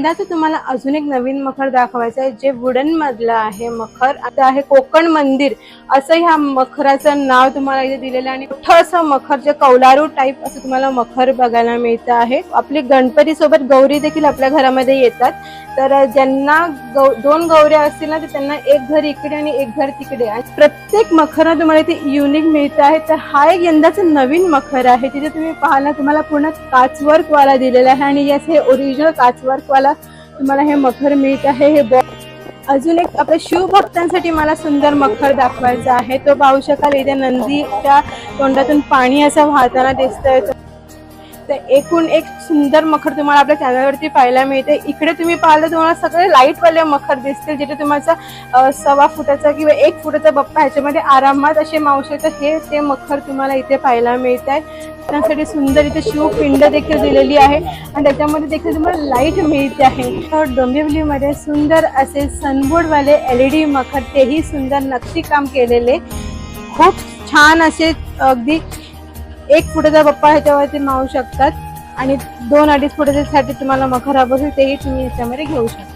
यंदाचं तुम्हाला अजून एक नवीन मखर दाखवायचं आहे जे वुडन मधलं आहे मखर. आता आहे कोकण मंदिर. असं ह्या मखराचं नाव तुम्हाला इथे दिलेलं आहे आणि मोठं असं मखर जे कौलारू टाईप असं तुम्हाला मखर बघायला मिळतं आहे. आपली गणपती सोबत गौरी देखील आपल्या घरामध्ये येतात. तर ज्यांना गौ दोन गौऱ्या असतील ना तर त्यांना एक घर इकडे आणि एक घर तिकडे. आणि प्रत्येक मखर तुम्हाला इथे युनिक मिळतं आहे. तर हा एक यंदाचं नवीन मखर आहे. तिथे तुम्ही पाहाल तुम्हाला पूर्ण काचवर्क वाला दिलेला आहे. आणि याचे ओरिजिनल काचवर्क वाला तुम्हाला हे मखर मिळत आहे हे बॉक्स अजून एक आपल्या शिवभक्तांसाठी मला सुंदर मखर दाखवायचा आहे. तो पाहू शकाल इथे नंदीच्या तोंडातून पाणी असं वाहताना दिसतंय. तर एकूण एक सुंदर मखर तुम्हाला आपल्या चॅनलवरती पाहायला मिळते. इकडे तुम्ही पाहिलं तर तुम्हाला सगळे लाईटवाले मखर दिसतील जिथे तुम्हाला सव्वा फुटाचा किंवा एक फुटाचा बप्पा ह्याच्यामध्ये आरामात असे मावू हे ते मखर तुम्हाला इथे पाहायला मिळत आहे त्यासाठी सुंदर इथे शिवपिंड देखील दिलेली आहे. आणि त्याच्यामध्ये देखील तुम्हाला लाइट मिळते आहे. तर डोंबिवलीमध्ये सुंदर असे सनबोर्डवाले एल ई डी मखर तेही सुंदर नक्षीकाम केलेले. खूप छान असे अगदी एक फुटाचा बप्पा ह्याच्यावरती मावू शकतात आणि दोन अडीच फुटाच्यासाठी तुम्हाला मखर बसेल तेही तुम्ही याच्यामध्ये घेऊ शकता.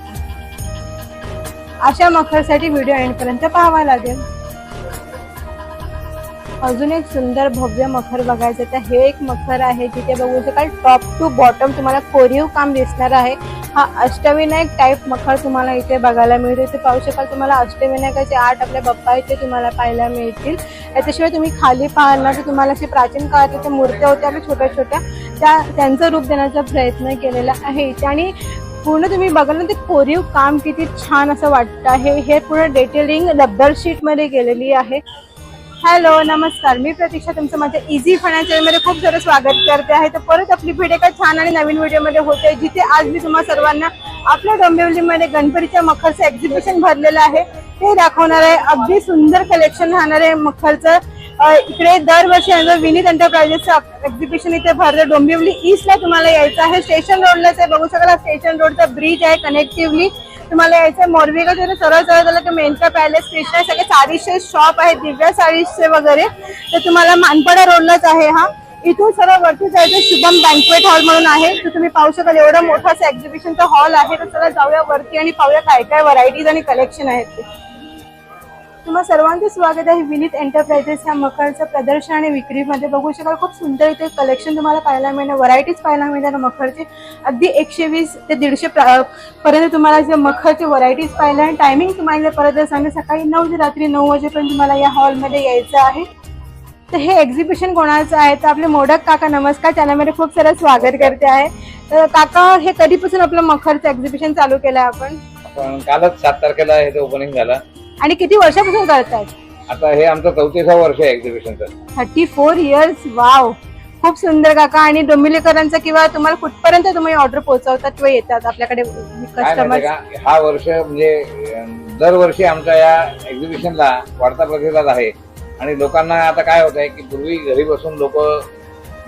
अशा मखरसाठी व्हिडिओ एंडपर्यंत पाहावा लागेल. अजून एक सुंदर भव्य मखर बघायचं तर हे एक मखर आहे जिथे बघू शकाल टॉप टू बॉटम तुम्हाला कोरीव काम दिसणार आहे. हा अष्टविनायक टाईप मखर तुम्हाला इथे बघायला मिळतो. इथे पाहू शकाल तुम्हाला अष्टविनायकाचे आठ आपले बाप्पा इथे तुम्हाला पाहायला मिळतील. याच्याशिवाय तुम्ही खाली पाहाल ना तर तुम्हाला अशी प्राचीन काळात इथे मूर्त्या होत्या आपल्या छोट्या छोट्या त्या त्यांचं रूप देण्याचा प्रयत्न केलेला आहे आणि पूर्ण तुम्ही बघाल ना ते कोरीव काम किती छान असं वाटतं आहे. हे पूर्ण डिटेलिंग रब्बर शीटमध्ये केलेली आहे. हॅलो नमस्कार. मी प्रतीक्षा तुमचं माझ्या इझी फायनान्शियलमध्ये खूप जर स्वागत करते आहे. तर परत आपली भेट एका छान आणि नवीन व्हिडिओमध्ये होते जिथे आज मी तुम्हाला सर्वांना आपल्या डोंबिवलीमध्ये गणपतीच्या मखरचं एक्झिबिशन भरलेलं आहे. ते दाखवणार आहे. अगदी सुंदर कलेक्शन राहणार आहे मखरचं. इकडे दरवर्षी यांचं विनीत एंटरप्राइजेसचं एक्झिबिशन इथे भरलं. डोंबिवली ईस्टला तुम्हाला यायचं आहे. स्टेशन रोडलाच आहे. बघू शकाल स्टेशन रोडचा ब्रिज आहे कनेक्टिव्हली तुम्हाला यायचं मोरबी का सरळ सरळ झालं की मेनका पॅलेस कृष्णा सगळे साडीचे शॉप आहेत दिव्या साडीचे वगैरे तर तुम्हाला मानपाडा रोडलाच आहे हा. इथून सरळ वरती जायचं शुभम बँकवेट हॉल म्हणून आहे. तर तुम्ही पाहू शकाल एवढा मोठा असं एक्झिबिशनचा हॉल आहे. तर सरळ जाऊया वरती आणि पाहूया काय काय व्हरायटीज आणि कलेक्शन आहेत ते. तुम्हा सर्वांचं स्वागत आहे विनीत एंटरप्राइजेस ह्या मखरचं प्रदर्शन आणि विक्रीमध्ये. बघू शकाल खूप सुंदर इथे कलेक्शन तुम्हाला पाहायला मिळणार. व्हरायटीज पाहायला मिळणार मखरचे. अगदी एकशे वीस ते दीडशे पर्यंत तुम्हाला जे मखरचे व्हरायटीज पाहायला आणि टायमिंग तुम्हाला परत सांगेल सकाळी नऊ ते रात्री नऊ वाजेपर्यंत तुम्हाला या हॉलमध्ये यायचं आहे. तर हे एक्झिबिशन कोणाचं आहे? तर आपले मोडक काका नमस्कार. चॅनलमध्ये खूप सारं स्वागत करते आहे. तर काका हे कधीपासून आपलं मखरचं एक्झिबिशन चालू केलं आहे आपण कालच सात तारखेला हे ओपनिंग झालं आणि किती वर्षापासून करतायत? आता हे आमचं चौतीसावं वर्ष आहे एक्झिबिशनचं थर्टी फोर इयर्स वाव खूप सुंदर काका. आणि डोंबिवलीकरांचं किंवा तुम्हाला कुठपर्यंत तुम्ही ऑर्डर पोहोचवतात किंवा येतात आपल्याकडे काय कस्टमर का? हा वर्ष म्हणजे अं, दरवर्षी आमच्या या एक्झिबिशनला वाढता प्रतिसाद आहे. आणि लोकांना आता काय होत आहे की पूर्वी घरी बसून लोक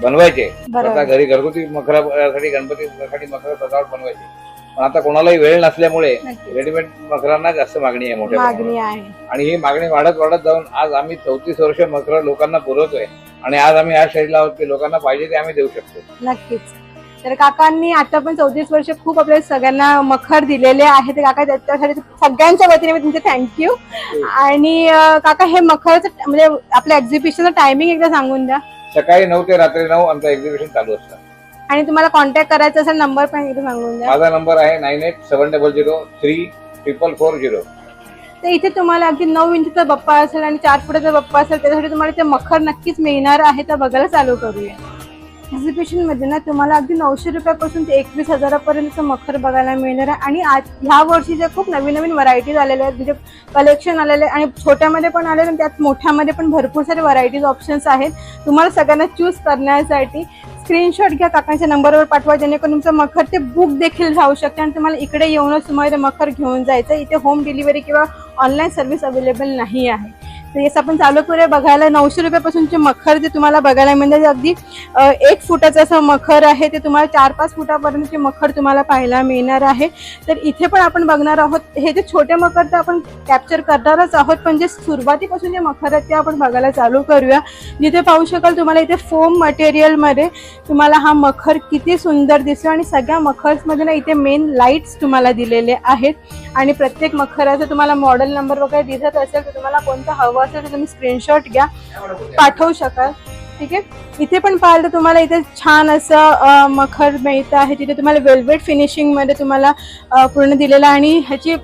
बनवायचे. बरोबर. स्वतः घरी घरगुती मखरासाठी गणपतीसाठी मखर सजावट बनवायचे. पण आता कोणालाही वेळ नसल्यामुळे. रेडीमेड मखरांना जास्त मागणी आहे मोठ्या. मागणी आहे. आणि ही मागणी वाढत वाढत जाऊन आज आम्ही चौतीस वर्ष मकर लोकांना पुरवतोय. आणि आज आम्ही ह्या शैलीला आहोत की लोकांना पाहिजे ते आम्ही देऊ शकतो. नक्कीच. तर काकांनी आता पण चौतीस वर्ष खूप आपल्या सगळ्यांना मखर दिलेले आहे. तर काका त्याच्यासाठी सगळ्यांच्या वतीने मी तुमचे थँक्यू आणि अं, काका हे मखरचं म्हणजे आपल्या एक्झिबिशनचं टायमिंग एकदा सांगून द्या. सकाळी नऊ ते रात्री नऊ आमचं एक्झिबिशन चालू असतं. आणि तुम्हाला कॉन्टॅक्ट करायचा असेल नंबर पण एकदा सांगून द्या. माझा नंबर आहे nine eight seven double zero three triple four zero तर इथे तुम्हाला अगदी नऊ इंचचा बप्पा असेल आणि चार फुटाचा बप्पा असेल त्याच्यासाठी तुम्हाला ते मखर नक्कीच मिळणार आहे तर बघायला चालू करूया. एक्झिबिशनमध्ये ना तुम्हाला अगदी नऊशे रुपयापासून ते एकवीस हजारापर्यंतचं मखर बघायला मिळणार आहे. आणि आज ह्या वर्षीच्या खूप नवीन नवीन व्हरायटीज आलेल्या आहेत म्हणजे कलेक्शन आलेले आहे आणि छोट्यामध्ये पण आलेले आणि त्यात मोठ्यामध्ये पण भरपूर सारे व्हरायटीज ऑप्शन्स आहेत. तुम्हाला सगळ्यांना चूज करण्यासाठी स्क्रीनशॉट घ्या काकांच्या नंबरवर पाठवा जेणेकरून तुमचं मखर ते बुक देखील राहू शकते आणि तुम्हाला इकडे येऊनच तुम्हाला मखर घेऊन जायचं इथे होम डिलिव्हरी किंवा ऑनलाईन सर्व्हिस अवेलेबल नाही आहे. येस आपण चालू करूया बघायला नऊशे रुपयापासूनचे मखर जे तुम्हाला बघायला मिळते अगदी एक फुटाचं असं मखर आहे ते तुम्हाला चार पाच फुटापर्यंतचे मखर तुम्हाला पाहायला मिळणार आहे. तर इथे पण आपण बघणार आहोत हे जे छोटे मखर तर आपण कॅप्चर करणारच आहोत पण जे सुरुवातीपासून जे मखर आहेत ते आपण बघायला चालू करूया. जिथे पाहू शकाल तुम्हाला इथे फोम मटेरियलमध्ये तुम्हाला हा मखर किती सुंदर दिसतो आणि सगळ्या मखर्समध्ये ना इथे मेन लाईट्स तुम्हाला दिलेले आहेत. आणि प्रत्येक मखराचं तुम्हाला मॉडेल नंबर वगैरे दिसत असेल तर तुम्हाला कोणतं हवं असेल तर तुम्ही स्क्रीनशॉट घ्या. पाठवू शकाल. ठीक आहे? इथे पण पाहिलं तर तुम्हाला इथे छान असं मखर मिळतं आहे. तिथे तुम्हाला वेल्वेट फिनिशिंगमध्ये तुम्हाला पूर्ण दिलेलं आहे. आणि ह्याची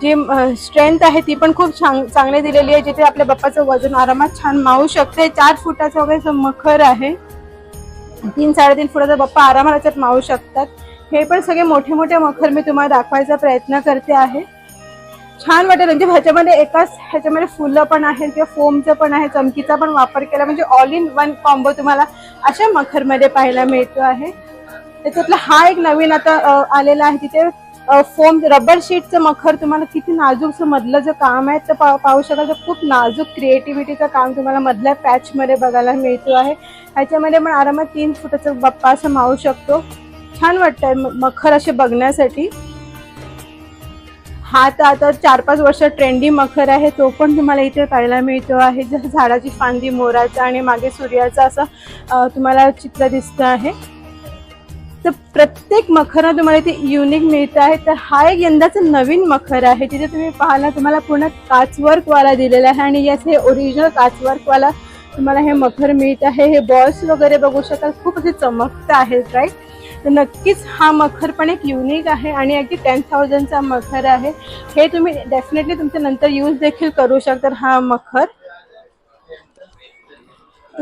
जी स्ट्रेंथ आहे ती पण खूप छान चांगली दिलेली आहे. जिथे आपल्या बाप्पाचं वजन आरामात छान मावू शकते. चार फुटाचं वगैरे मखर आहे. तीन साडेतीन फुटाचा बाप्पा आरामात मावू शकतात. हे पण सगळे मोठे मोठे मखर मी तुम्हाला दाखवायचा प्रयत्न करते आहे. छान वाटेल म्हणजे ह्याच्यामध्ये एकाच ह्याच्यामध्ये फुलं पण आहेत किंवा फोमचं पण आहे चमकीचा पण वापर केला. म्हणजे ऑल इन वन कॉम्बो तुम्हाला अशा मखरमध्ये पाहायला मिळतो आहे. त्याच्यातला हा एक नवीन आता आलेला आहे. तिथे फोम रबर शीटचं मखर तुम्हाला किती नाजूकचं मधलं जे काम आहे ते पा- पाहू शकाल तर खूप नाजूक क्रिएटिव्हिटीचं काम तुम्हाला मधल्या पॅचमध्ये बघायला मिळतो आहे. ह्याच्यामध्ये पण आरामात तीन फुटाचा बप्पा असं मावू शकतो. छान वाटतंय. मखर असे बघण्यासाठी. हा तर आता चार पाच वर्ष ट्रेंडी मखर आहे. तो पण तुम्हाला इथे पाहायला मिळतो आहे. जसं झाडाची फांदी मोराचा आणि मागे सूर्याचा असं तुम्हाला चित्र दिसतं आहे. तर प्रत्येक मखर तुम्हाला इथे युनिक मिळतं आहे. तर हा एक यंदाचं नवीन मखर आहे. तिथे तुम्ही पाहायला तुम्हाला पूर्ण काचवर्कवाला दिलेला आहे. आणि याच हे ओरिजिनल काचवर्कवाला तुम्हाला हे मखर मिळत आहे. हे बॉल्स वगैरे बघू शकाल. खूप असे चमकतं आहेत राईट तर नक्कीच हा मखर पण एक युनिक आहे आणि अगदी टेन थाउजंडचा मखर आहे. हे तुम्ही डेफिनेटली तुमच्या नंतर यूज देखील करू शकता हा मखर.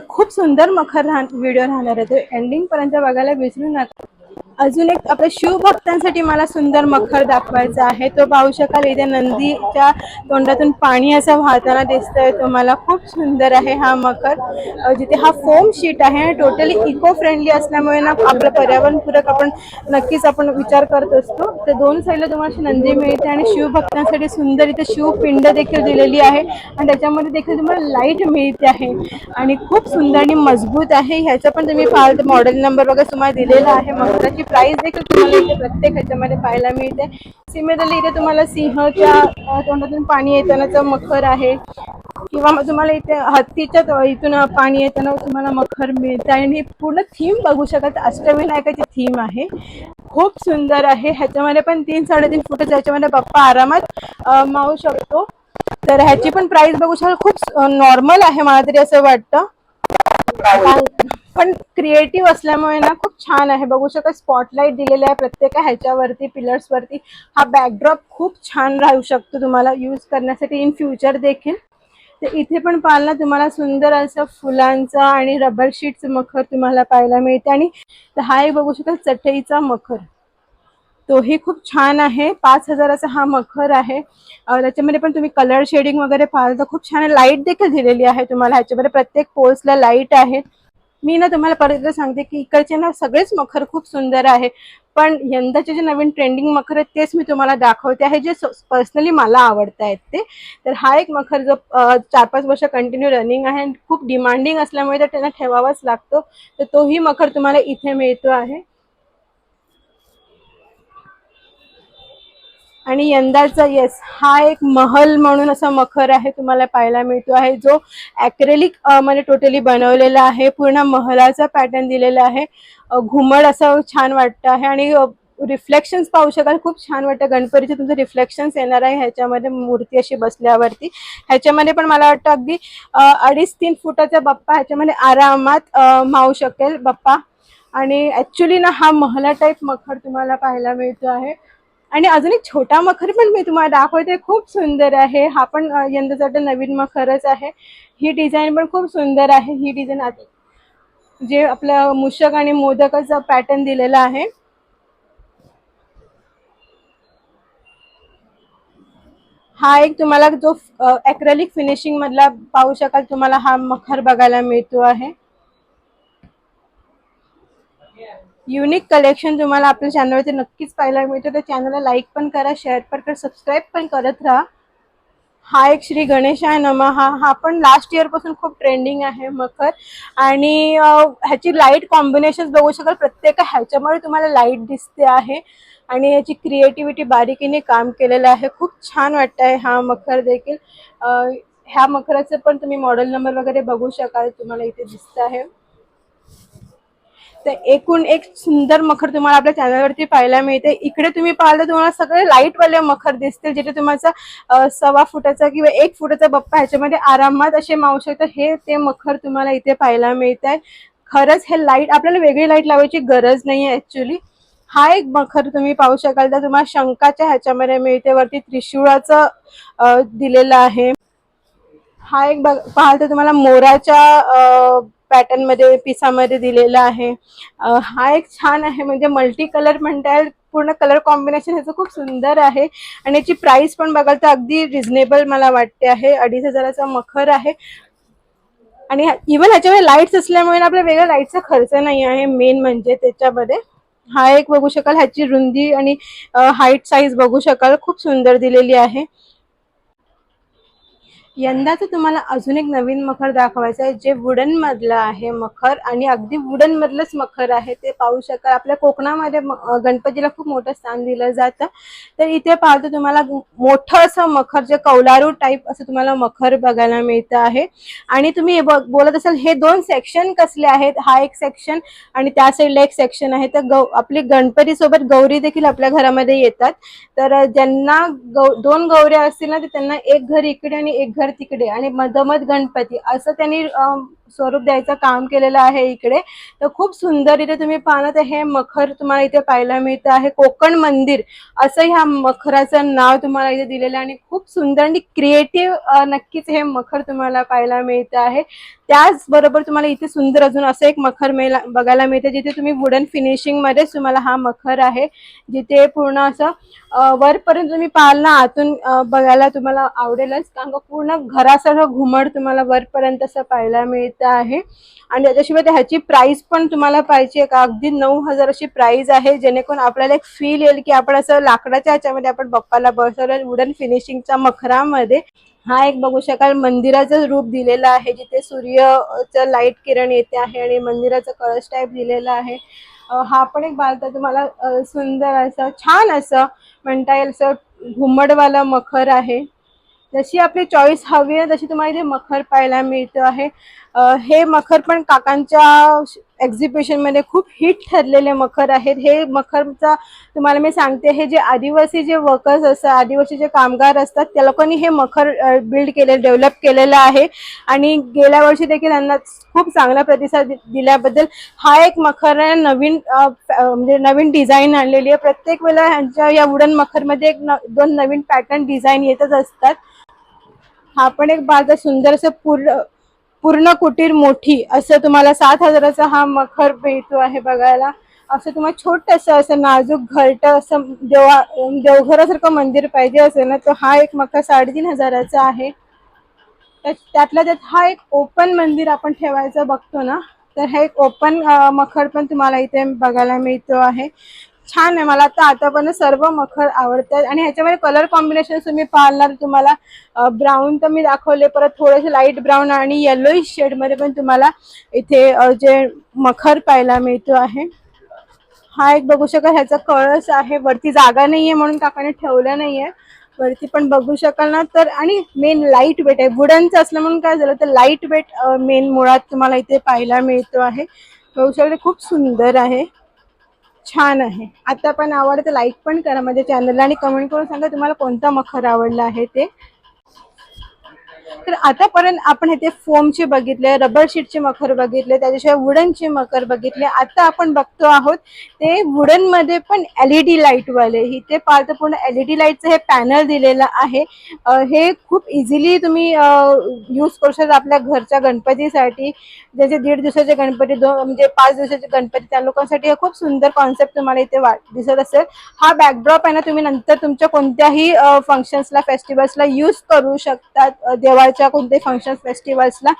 खूप सुंदर मखर राह व्हिडिओ राहणार आहे. तो एंडिंग पर्यंत बघायला विसरू नका. अजून एक आपल्या शिवभक्तांसाठी मला सुंदर मखर दाखवायचा आहे. तो पाहू शकाल इथे नंदीच्या तोंडातून पाणी असं वाहताना दिसतंय. तुम्हाला खूप सुंदर आहे हा मखर. जिथे हा फोम शीट आहे आणि टोटली इको फ्रेंडली असल्यामुळे ना आपलं पर्यावरणपूरक आपण नक्कीच आपण विचार करत असतो. तर दोन साईडला तुम्हाला नंदी मिळते आणि शिवभक्तांसाठी सुंदर इथे शिवपिंड देखील दिलेली आहे आणि त्याच्यामध्ये देखील तुम्हाला लाइट मिळते आहे आणि खूप सुंदर आणि मजबूत आहे. ह्याचा पण तुम्ही पाहाल मॉडेल नंबर वगैरे तुम्हाला दिलेला आहे मखराची प्राइस देखील तुम्हाला इथे प्रत्येक ह्याच्यामध्ये पाहायला मिळते. सिमिलरली इथे तुम्हाला सिंहच्या तोंडातून पाणी येतानाचं मखर आहे किंवा तुम्हाला इथे हत्तीच्या इथून पाणी येताना तुम्हाला मखर मिळतं. आणि ही पूर्ण थीम बघू शकत अष्टविनायकाची थीम आहे. खूप सुंदर आहे. ह्याच्यामध्ये पण तीन साडेतीन फुटाच्या ह्याच्यामध्ये बाप्पा आरामात मावू शकतो. तर ह्याची पण प्राइस बघू शकाल. खूप नॉर्मल आहे मला तरी असं वाटतं. पण क्रिएटिव्ह असल्यामुळे ना खूप छान आहे. बघू शकता स्पॉटलाईट दिलेलं आहे प्रत्येक ह्याच्यावरती पिलर्स वरती. हा बॅकड्रॉप खूप छान राहू शकतो तुम्हाला यूज करण्यासाठी इन फ्युचर देखील. तर इथे पण पाहाल ना तुम्हाला सुंदर असं फुलांचा आणि रबर शीटचं मखर तुम्हाला पाहायला मिळते. आणि हा एक बघू शकता चटईचा मखर. तोही खूप छान आहे. पाच हजाराचा हा मखर आहे. त्याच्यामध्ये पण तुम्ही कलर शेडिंग वगैरे पाहाल तर खूप छान लाइट देखील दिलेली आहे तुम्हाला ह्याच्यामध्ये. प्रत्येक पोल्सला लाइट आहे. मी ना तुम्हाला परत एकदा सांगते की इकडचे ना सगळेच मखर खूप सुंदर आहे. पण यंदाचे जे नवीन ट्रेंडिंग मखर आहेत तेच मी तुम्हाला दाखवते आहे जे पर्सनली मला आवडत आहेत ते. तर हा एक मखर जो चार पाच वर्ष कंटिन्यू रनिंग आहे आणि खूप डिमांडिंग असल्यामुळे तर त्यांना ठेवावाच लागतो. तर तोही मखर तुम्हाला इथे मिळतो आहे. आणि यंदाचा येस हा एक महल म्हणून असा मखर आहे तुम्हाला पाहायला मिळतो आहे. जो ॲक्रेलिकमध्ये टोटली बनवलेला आहे. पूर्ण महलाचा पॅटर्न दिलेला आहे. घुमड असं छान वाटतं आहे. आणि रिफ्लेक्शन्स पाहू शकाल. खूप छान वाटतं. गणपतीचे तुमचे रिफ्लेक्शन्स येणार आहे. ह्याच्यामध्ये मूर्ती अशी बसल्यावरती. ह्याच्यामध्ये पण मला वाटतं अगदी अडीच तीन फुटाचा बाप्पा ह्याच्यामध्ये आरामात मावू शकेल बाप्पा. आणि ॲक्च्युली ना हा महला टाईप मखर तुम्हाला पाहायला मिळतो आहे. आणि अजून एक छोटा मखर पण मी तुम्हाला दाखवते खूप सुंदर आहे. हा पण यंदाचा नवीन मखरच आहे. ही डिझाईन पण खूप सुंदर आहे. ही डिझाईन जे आपलं मूषक आणि मोदकाचा पॅटर्न दिलेला आहे. हा एक तुम्हाला जो ॲक्रेलिक फिनिशिंग मधला पाहू शकाल तुम्हाला हा मखर बघायला मिळतो आहे. युनिक कलेक्शन तुम्हाला आपल्या चॅनलवरती नक्कीच पाहायला मिळतं. तर चॅनलला लाईक पण करा शेअर पण करा सबस्क्राईब पण करत राहा. हा एक श्री गणेशाय नमः. हा हा पण लास्ट इयरपासून खूप ट्रेंडिंग आहे मखर आणि ह्याची लाइट कॉम्बिनेशन बघू शकाल. प्रत्येक ह्याच्यामुळे तुम्हाला लाइट दिसते आहे. आणि याची क्रिएटिव्हिटी बारीकीने काम केलेलं आहे. खूप छान वाटत आहे हा मखर देखील. ह्या मखराचं पण तुम्ही मॉडेल नंबर वगैरे बघू शकाल. तुम्हाला इथे दिसत आहे. तर एकूण एक सुंदर मखर तुम्हाला आपल्या चॅनलवरती पाहायला मिळते. इकडे तुम्ही पाहाल तर तुम्हाला सगळे लाईटवाले मखर दिसतील जिथे तुम्हाला सव्वा फुटाचा किंवा एक फुटाचा बप्पा ह्याच्यामध्ये आरामात असे मावू शकतात हे ते मखर तुम्हाला इथे पाहायला मिळत आहे खरंच हे लाइट आपल्याला वेगळी लाइट लावायची गरज नाही आहे ॲक्च्युली हा एक मखर तुम्ही पाहू शकाल तर तुम्हाला शंकाच्या ह्याच्यामध्ये मिळते. वरती त्रिशूळाचं दिलेलं आहे. हा एक बघ पाहाल तर तुम्हाला मोराच्या पॅटर्नमध्ये पिसामध्ये दिलेला आहे. हा एक छान आहे. म्हणजे मल्टी कलर म्हणता येईल. पूर्ण कलर कॉम्बिनेशन ह्याचं खूप सुंदर आहे. आणि याची प्राइस पण बघाल तर अगदी रिझनेबल मला वाटते आहे. अडीच हजाराचा मखर आहे. आणि इवन ह्याच्यामध्ये लाईट्स असल्यामुळे आपल्या वेगळ्या लाईटचा खर्च नाही आहे मेन म्हणजे त्याच्यामध्ये हा एक बघू शकाल. ह्याची रुंदी आणि हाईट साईज बघू शकाल. खूप सुंदर दिलेली आहे. यंदाचं तुम्हाला अजून एक नवीन मखर दाखवायचं आहे जे वुडन मधलं आहे मखर आणि अगदी वुडन मधलंच मखर आहे ते पाहू शकाल. आपल्या कोकणामध्ये गणपतीला खूप मोठं स्थान दिलं जातं. तर इथे पाहतो तुम्हाला मोठं असं मखर जे कौलारू टाईप असं तुम्हाला मखर बघायला मिळतं आहे. आणि तुम्ही बघ- बोलत असाल हे दोन सेक्शन कसले आहेत? हा एक सेक्शन आणि त्या साईडला एक सेक्शन आहे. तर गौ आपली गणपती सोबत गौरी देखील आपल्या घरामध्ये येतात. तर ज्यांना गौ दोन गौऱ्या असतील ना तर त्यांना एक घर इकडे आणि एक घर तिकडे आणि मधमध गणपती असं त्यांनी स्वरूप द्यायचं काम केलेलं आहे इकडे. तर खूप सुंदर इथे तुम्ही पाहणार हे मखर तुम्हाला इथे पाहायला मिळतं आहे. कोकण मंदिर असं ह्या मखराचं नाव तुम्हाला इथे दिलेलं आहे. आणि खूप सुंदर आणि क्रिएटिव्ह नक्कीच हे मखर तुम्हाला पाहायला मिळतं आहे. त्याचबरोबर तुम्हाला इथे सुंदर अजून असं एक मखर मेला बघायला मिळते जिथे तुम्ही वुडन फिनिशिंगमध्येच तुम्हाला हा मखर आहे. जिथे पूर्ण असं वरपर्यंत तुम्ही पाहाल ना आतून बघायला तुम्हाला आवडेलच. कारण का पूर्ण घरासारखं घुमट तुम्हाला वरपर्यंत असं पाहायला मिळतं आहे. आणि त्याच्याशिवाय ह्याची प्राइस पण तुम्हाला पाहिजे का? अगदी नऊ हजार अशी प्राइस आहे जेणेकरून आपल्याला एक फील येईल की आपण असं लाकडाच्या ह्याच्यामध्ये आपण बप्पाला बसवलं वुडन फिनिशिंगच्या मखरामध्ये हा एक बघू शकाल मंदिराचं रूप दिलेलं आहे जिथे सूर्यचं लाइट किरण येते आहे आणि मंदिराचं कळस टाईप दिलेला आहे. हा पण एक बालता तुम्हाला सुंदर असं छान असं म्हणता येईल असं घुमडवाला मखर आहे. जशी आपली चॉईस हवी आहे तशी तुम्हाला इथे मखर पाहायला मिळतं आहे. हे मखर पण काकांच्या एक्झिबिशनमध्ये खूप हिट ठरलेले मखर आहेत. हे मखरचा तुम्हाला मी सांगते हे जे आदिवासी जे वर्कर्स असतात आदिवासी जे कामगार असतात त्या लोकांनी हे मखर बिल्ड केले डेव्हलप केलेलं आहे. आणि गेल्या वर्षी देखील त्यांना खूप चांगला प्रतिसाद दिल्याबद्दल हा एक मखर आहे नवीन म्हणजे नवीन डिझाईन आणलेली आहे. प्रत्येक वेळेला ह्यांच्या या वुडन मखरमध्ये एक न- दोन नवीन पॅटर्न डिझाईन येतच असतात. हा पण एक बाजार सुंदर असं पूर्ण पूर्ण कुटीर मोठी असं तुम्हाला सात हजाराचा हा मखर मिळतो आहे बघायला. असं तुम्हाला छोटस असं नाजूक घरट असं देवा देवघरासारखं मंदिर पाहिजे असेल ना तर हा एक मखर साडेतीन हजाराचा आहे. त्या- त्यातल्या त्यात हा एक ओपन मंदिर आपण ठेवायचं बघतो ना तर हे एक ओपन मखर पण तुम्हाला इथे बघायला मिळतो आहे. छान आहे. मला आता आतापर्यंत सर्व मखर आवडतात. आणि ह्याच्यामध्ये कलर कॉम्बिनेशन तुम्ही पाहणार तुम्हाला ब्राऊन तर मी दाखवले परत थोडेसे लाइट ब्राऊन आणि येलो शेडमध्ये पण तुम्हाला इथे जे मखर पाहायला मिळतो आहे. हा एक बघू शकाल ह्याचा कळस आहे. वरती जागा नाहीये म्हणून काकाने ठेवलं नाहीये. वरती पण बघू शकाल ना. तर आणि मेन लाइट वेट आहे. वुडनचं असलं म्हणून काय झालं तर लाइट वेट मेन मुळात तुम्हाला इथे पाहायला मिळतो आहे. बघू शकते खूप सुंदर आहे. छान आहे. आता पण आवडतं लाईक पण करा माझ्या चॅनलला आणि कमेंट करून सांगा तुम्हाला कोणता मखर आवडला आहे ते. तर आतापर्यंत आपण इथे फोमचे बघितले रबर शीटचे मखर बघितले त्याच्याशिवाय वुडनचे मखर बघितले. आता आपण बघतो आहोत ते वुडनमध्ये पण एलईडी लाइट वाले इथे पाहतो पूर्ण एलईडी लाईटचं हे पॅनल दिलेलं आहे. हे खूप इझिली तुम्ही यूज करू शकता आपल्या घरच्या गणपतीसाठी. ज्याचे दीड दिवसाचे गणपती दोन म्हणजे पाच दिवसाचे गणपती त्या लोकांसाठी हे खूप सुंदर कॉन्सेप्ट तुम्हाला इथे वाट दिसत असेल. हा बॅकड्रॉप आहे ना तुम्ही नंतर तुमच्या कोणत्याही फंक्शन्सला फेस्टिवल्सला यूज करू शकतात देवा देवाच्या कोणते फंक्शन फेस्टिवल्सला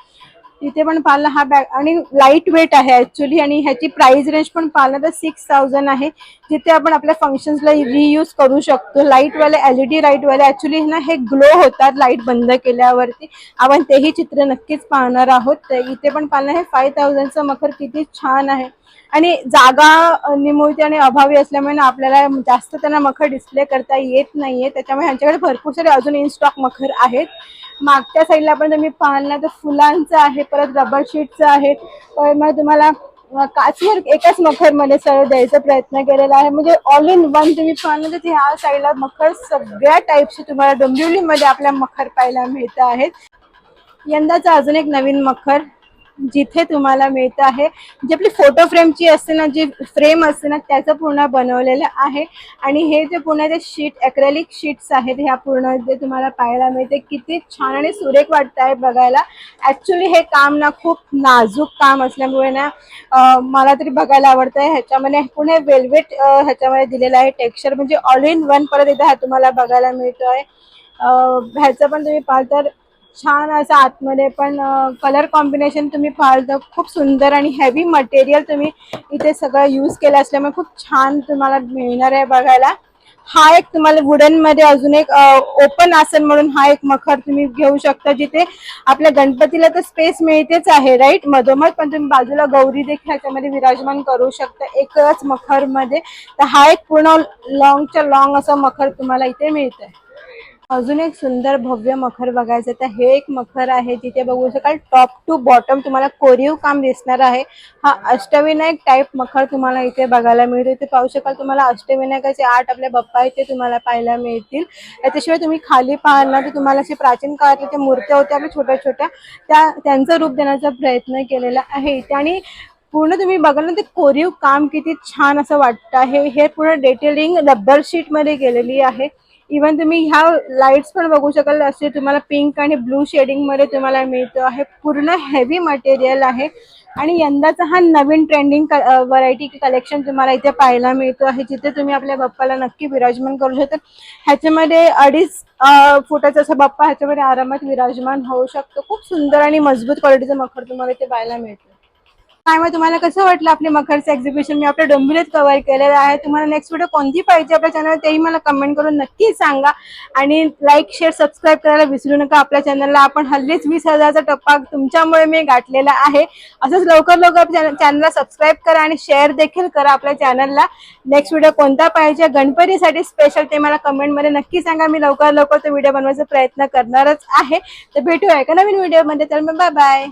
तिथे पण पाहिलं हा बॅग आणि लाइट वेट आहे ऍक्च्युली आणि ह्याची प्राइस रेंज पण पाहिलं तर सिक्स थाउजंड आहे. जिथे आपण आपल्या फंक्शन्सला रियूज करू शकतो. लाईटवाले एल ई डी लाईटवाले ऍक्च्युली ना हे ग्लो होतात लाइट बंद केल्यावरती. आपण तेही चित्र नक्कीच पाहणार आहोत. तर इथे पण पाहिलं हे फाय थाउजंडचं मखर किती छान आहे. आणि जागा निमुळते आणि अभावी असल्यामुळे ना आपल्याला जास्त त्यांना मखर डिस्प्ले करता येत नाहीये. त्याच्यामुळे ह्यांच्याकडे भरपूर सारे अजून इन स्टॉक मखर आहेत. मागच्या साईडला पण तुम्ही पाहाल ना तर फुलांचं आहे परत रबर शीटचं आहे. मग तुम्हाला काचवर एकाच मखरमध्ये सगळं द्यायचा प्रयत्न केलेला आहे. म्हणजे ऑल इन वन तुम्ही पाहिलं तर ह्या साईडला मखर सगळ्या टाईपचे तुम्हाला डोंबिवलीमध्ये आपल्या मखर पाहायला मिळत आहेत. यंदाचा अजून एक नवीन मखर. जिथे तुम्हाला मिळत आहे. जी आपली फोटो फ्रेमची असते ना जी फ्रेम असते ना त्याचं पूर्ण बनवलेलं आहे. आणि हे जे पूर्ण ते शीट ॲक्रेलिक शीट्स आहेत ह्या पूर्ण जे तुम्हाला पाहायला मिळते किती छान आणि सुरेख वाटत आहे बघायला. ॲक्च्युली हे काम ना खूप नाजूक काम असल्यामुळे ना मला तरी बघायला आवडतं आहे ह्याच्यामध्ये पुणे वेल्वेट ह्याच्यामध्ये दिलेलं आहे टेक्स्चर म्हणजे ऑल इन वन परत इथे हा तुम्हाला बघायला मिळतो आहे ह्याचं पण तुम्ही पाहाल तर छान असं आतमध्ये पण कलर कॉम्बिनेशन तुम्ही पाहाल तर खूप सुंदर आणि हेवी मटेरियल तुम्ही इथे सगळं यूज केलं असल्यामुळे खूप छान तुम्हाला मिळणार आहे बघायला. हा एक तुम्हाला वुडनमध्ये अजून एक ओपन आसन म्हणून हा एक मखर तुम्ही घेऊ शकता जिथे आपल्या गणपतीला तर स्पेस मिळतेच आहे राईट मधोमध पण तुम्ही बाजूला गौरी देखील ह्याच्यामध्ये विराजमान करू शकता एकच मखरमध्ये तर हा एक पूर्ण लॉंगच्या लॉंग असं मखर तुम्हाला इथे मिळतंय. अजून एक सुंदर भव्य मखर बघायचं तर हे एक मखर आहे तिथे बघू शकाल टॉप टू बॉटम तुम्हाला कोरीव काम दिसणार आहे. हा अष्टविनायक टाईप मखर तुम्हाला इथे बघायला मिळतो. इथे पाहू शकाल तुम्हाला अष्टविनायकाचे आठ आपले बाप्पा इथे तुम्हाला पाहायला मिळतील. त्याच्याशिवाय तुम्ही खाली पाहाल ना तर तुम्हाला असे प्राचीन काळातल्या त्या मूर्त्या होत्या आपल्या छोट्या छोट्या त्या त्यांचं रूप देण्याचा प्रयत्न केलेला आहे. इथे आणि पूर्ण तुम्ही बघाल ना ते कोरीव काम किती छान असं वाटतं आहे. हे पूर्ण डिटेलिंग रबर शीटमध्ये केलेली आहे. इवन तुम्ही ह्या लाईट्स पण बघू शकाल असे तुम्हाला पिंक आणि ब्लू शेडिंगमध्ये तुम्हाला मिळतो आहे. पूर्ण हेवी मटेरियल आहे. आणि यंदाचा हा नवीन ट्रेंडिंग व्हरायटी कलेक्शन तुम्हाला इथे पाहायला मिळतो आहे. जिथे तुम्ही आपल्या बाप्पाला नक्की विराजमान करू शकता. ह्याच्यामध्ये अडीच फुटाचा असा बाप्पा ह्याच्यामध्ये आरामात विराजमान होऊ शकतो. खूप सुंदर आणि मजबूत क्वालिटीचा मखर तुम्हाला इथे पाहायला मिळतं. काय मग तुम्हाला कसं वाटलं आपले मखरचं एक्झिबिशन मी आपल्या डोंबिवलीत कव्हर केलेलं आहे. तुम्हाला नेक्स्ट व्हिडिओ कोणती पाहिजे आपल्या चॅनल तेही मला कमेंट करून नक्की सांगा. आणि लाईक शेअर सबस्क्राईब करायला विसरू नका आपल्या चॅनलला आपण हल्लीच वीस हजारचा टप्पा तुमच्यामुळे मी गाठलेला आहे. असंच लवकर लवकर चॅनलला सबस्क्राईब करा आणि शेअर देखील करा आपल्या चॅनलला नेक्स्ट व्हिडिओ कोणता पाहिजे? गणपतीसाठी स्पेशल ते मला कमेंटमध्ये नक्की सांगा. मी लवकर लवकर तो व्हिडिओ बनवायचा प्रयत्न करणारच आहे. तर भेटूया एका नवीन व्हिडिओमध्ये तर मग बाय बाय